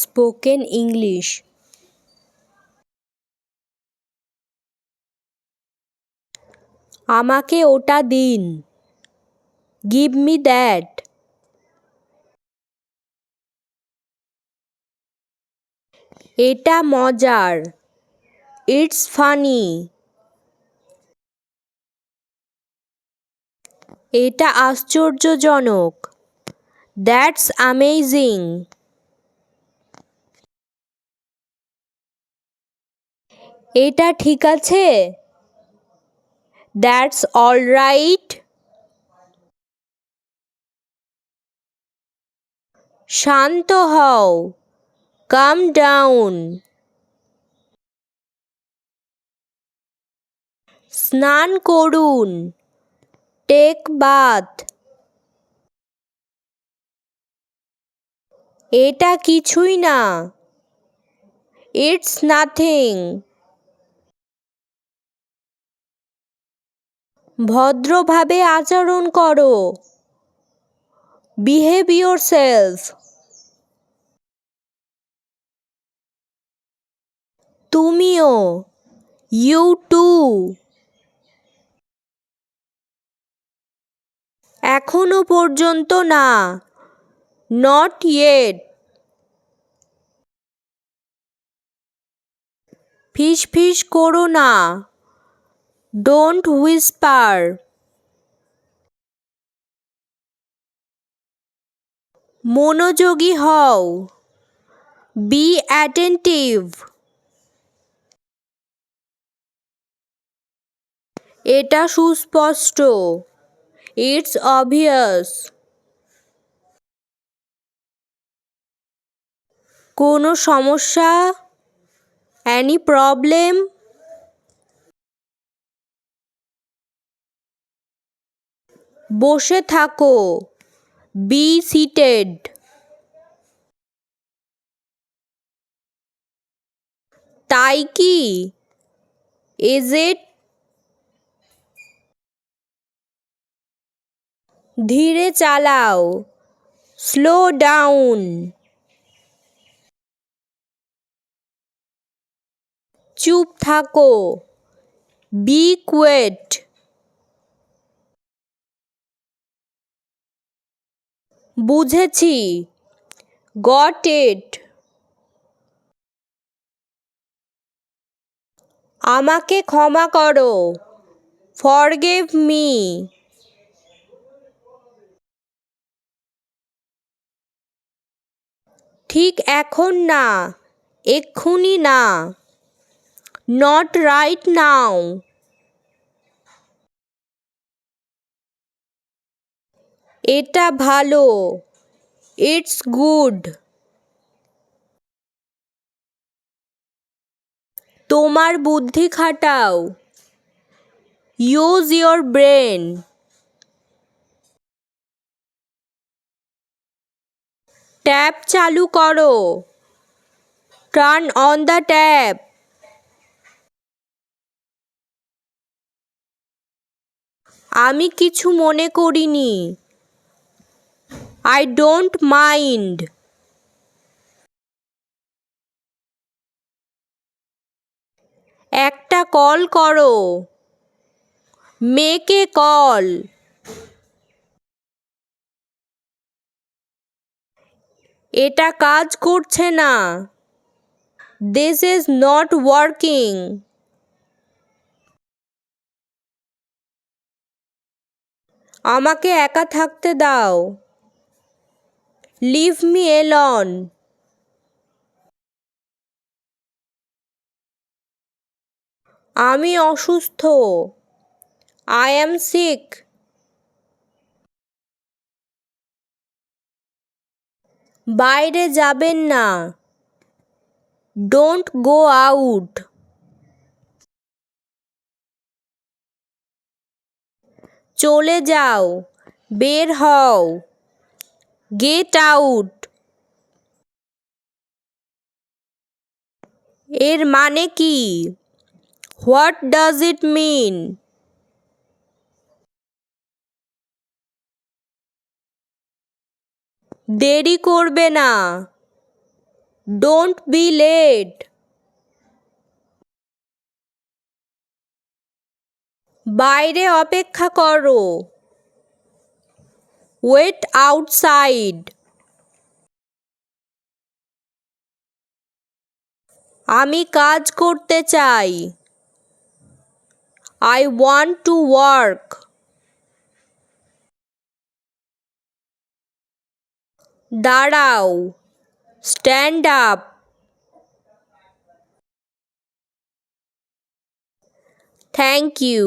Spoken English. আমাকে ওটা দিন। গিভ মি দ্যাট এটা মজার। ইটস ফানি এটা আশ্চর্যজনক। দ্যাটস অ্যামেজিং এটা ঠিক আছে? দ্যাটস অল রাইট শান্ত হও। কাম ডাউন স্নান করুন। টেক বাথ এটা কিছুই না। ইটস নাথিং ভদ্রভাবে আচরণ করো। বিহেভ ইয়োর সেলফ তুমিও। ইউ টু এখনও পর্যন্ত না। নট ইয়েট ফিস ফিস করো না। ডোন্ট হুইসপার মনোযোগী হও। বি অ্যাটেন্টিভ এটা সুস্পষ্ট। ইটস অবভিয়াস কোনো সমস্যা? অ্যানি প্রবলেম বসে থাকো। বি সিটেড তাই কি? ইজ ইট ধীরে চালাও। স্লো ডাউন চুপ থাকো। বি কুয়েট বুঝেছি। গট ইট আমাকে ক্ষমা করো। ফরগিভ মি ঠিক এখন না, এক্ষুনি না। নট রাইট নাও এটা ভালো। ইটস গুড তোমার বুদ্ধি খাটাও। ইউজ ইয়োর ব্রেন ট্যাপ চালু করো। টার্ন অন দ্য ট্যাপ আমি কিছু মনে করিনি। আই ডোন্ট মাইন্ড একটা কল করো। মেক কল এটা কাজ করছে না। দিস ইজ নট ওয়ার্কিং আমাকে একা থাকতে দাও। লিভ মি এলন আমি অসুস্থ। আই অ্যাম সিক বাইরে যাবেন না। ডোন্ট গো আউট চলে যাও। বের হও। Get out. এর মানে কি? What does it mean? দেরি করবে না। Don't be late. বাইরে অপেক্ষা করো। ওয়েট আউটসাইড আমি কাজ করতে চাই। আই ওয়ান্ট টু ওয়ার্ক দাঁড়াও। Stand up thank you